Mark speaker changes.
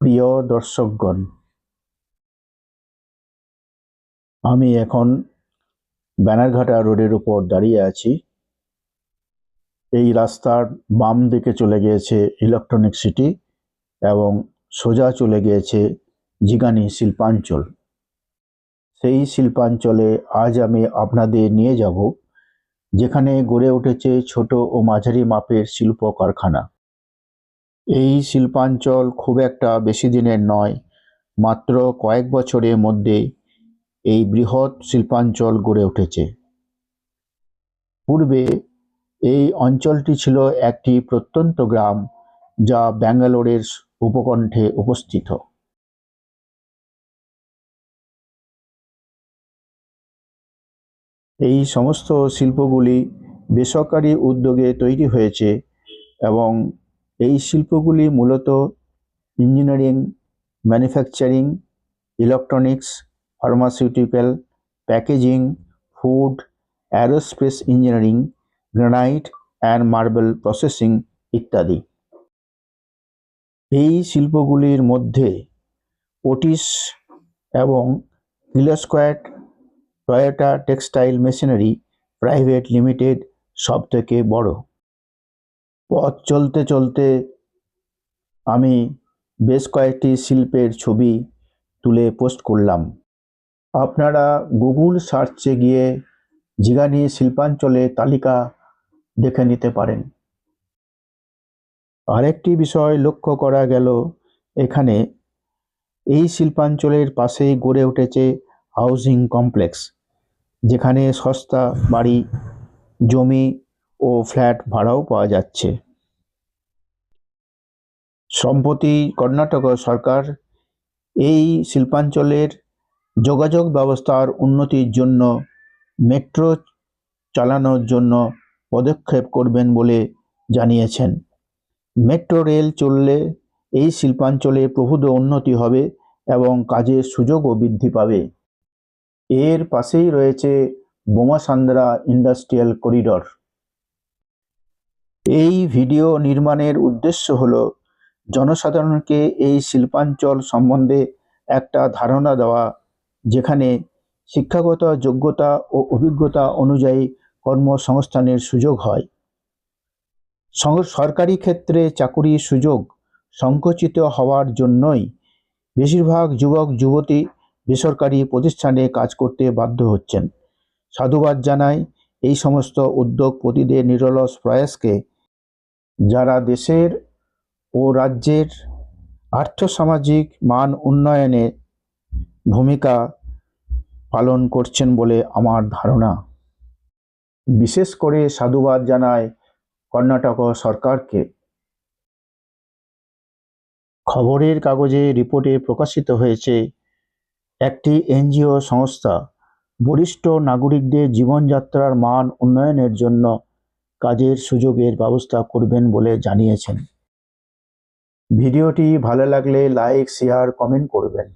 Speaker 1: প্রিয় দর্শকগণ, আমি এখন ব্যানারঘাটা রোডের উপর দাঁড়িয়ে আছি। এই রাস্তার বাম দিকে চলে গিয়েছে ইলেকট্রনিক সিটি এবং সোজা চলে গিয়েছে জিগানি শিল্পাঞ্চল। সেই শিল্পাঞ্চলে আজ আমি আপনাদের নিয়ে যাব, যেখানে গড়ে উঠেছে ছোট ও মাঝারি মাপের শিল্প কারখানা এই শিল্পাঞ্চল খুব একটা বেশি দিনের নয়, মাত্র কয়েক বছরের মধ্যে এই বৃহৎ শিল্পাঞ্চল গড়ে উঠেছে। পূর্বে এই অঞ্চলটি ছিল একটি প্রত্যন্ত গ্রাম যা ব্যাঙ্গালোরের উপকণ্ঠে উপস্থিত। এই সমস্ত শিল্পগুলি বেসরকারি উদ্যোগে তৈরি হয়েছে এবং এই শিল্পগুলি মূলত engineering, manufacturing, electronics, pharmaceutical, packaging, food, aerospace engineering, granite and marble processing ইত্যাদি। এই শিল্পগুলির মধ্যে ওটিস এবং Kirloskar Toyota textile machinery private limited সব থেকে বড়। পথ চলতে চলতে আমি বেশ কয়েকটি শিল্পের ছবি তুলে পোস্ট করলাম। আপনারা গুগল সার্চে গিয়ে জিগানি শিল্পাঞ্চলের তালিকা দেখে নিতে পারেন। আরেকটি বিষয় লক্ষ্য করা গেল, এখানে এই শিল্পাঞ্চলের পাশেই গড়ে উঠেছে হাউজিং কমপ্লেক্স, যেখানে সস্তা বাড়ি, জমি ও ফ্ল্যাট ভাড়াও পাওয়া যাচ্ছে। সম্প্রতি কর্ণাটক সরকার এই শিল্পাঞ্চলের যোগাযোগ ব্যবস্থার উন্নতির জন্য মেট্রো চালানোর জন্য পদক্ষেপ করবেন বলে জানিয়েছেন। মেট্রো রেল চললে এই শিল্পাঞ্চলে প্রভূত উন্নতি হবে এবং কাজের সুযোগও বৃদ্ধি পাবে। এর পাশেই রয়েছে বোমাসান্দ্রা ইন্ডাস্ট্রিয়াল করিডর। এই ভিডিও নির্মাণের উদ্দেশ্য হল জনসাধারণকে এই শিল্পাঞ্চল সম্বন্ধে একটা ধারণা দেওয়া, যেখানে শিক্ষাগত যোগ্যতা ও অভিজ্ঞতা অনুযায়ী কর্মসংস্থানের সুযোগ হয়। সরকারি ক্ষেত্রে চাকুরির সুযোগ সংকুচিত হওয়ার জন্যই বেশিরভাগ যুবক, যুবতী বেসরকারি প্রতিষ্ঠানে কাজ করতে বাধ্য হচ্ছেন। সাধুবাদ জানাই এই সমস্ত উদ্যোগপতিদের নিরলস প্রয়াসকে যারা দেশের ও রাজ্যের আর্থসামাজিক মান উন্নয়নে ভূমিকা পালন করছেন বলে আমার ধারণা। বিশেষ করে সাধুবাদ জানায় কর্ণাটক সরকারকে। খবরের কাগজে রিপোর্টে প্রকাশিত হয়েছে, একটি এনজিও সংস্থা বরিষ্ঠ নাগরিকদের জীবনযাত্রার মান উন্নয়নের জন্য কাজের সুযোগের ব্যবস্থা করবেন বলে জানিয়েছেন। ভিডিওটি ভালো লাগলে লাইক শেয়ার কমেন্ট করবেন।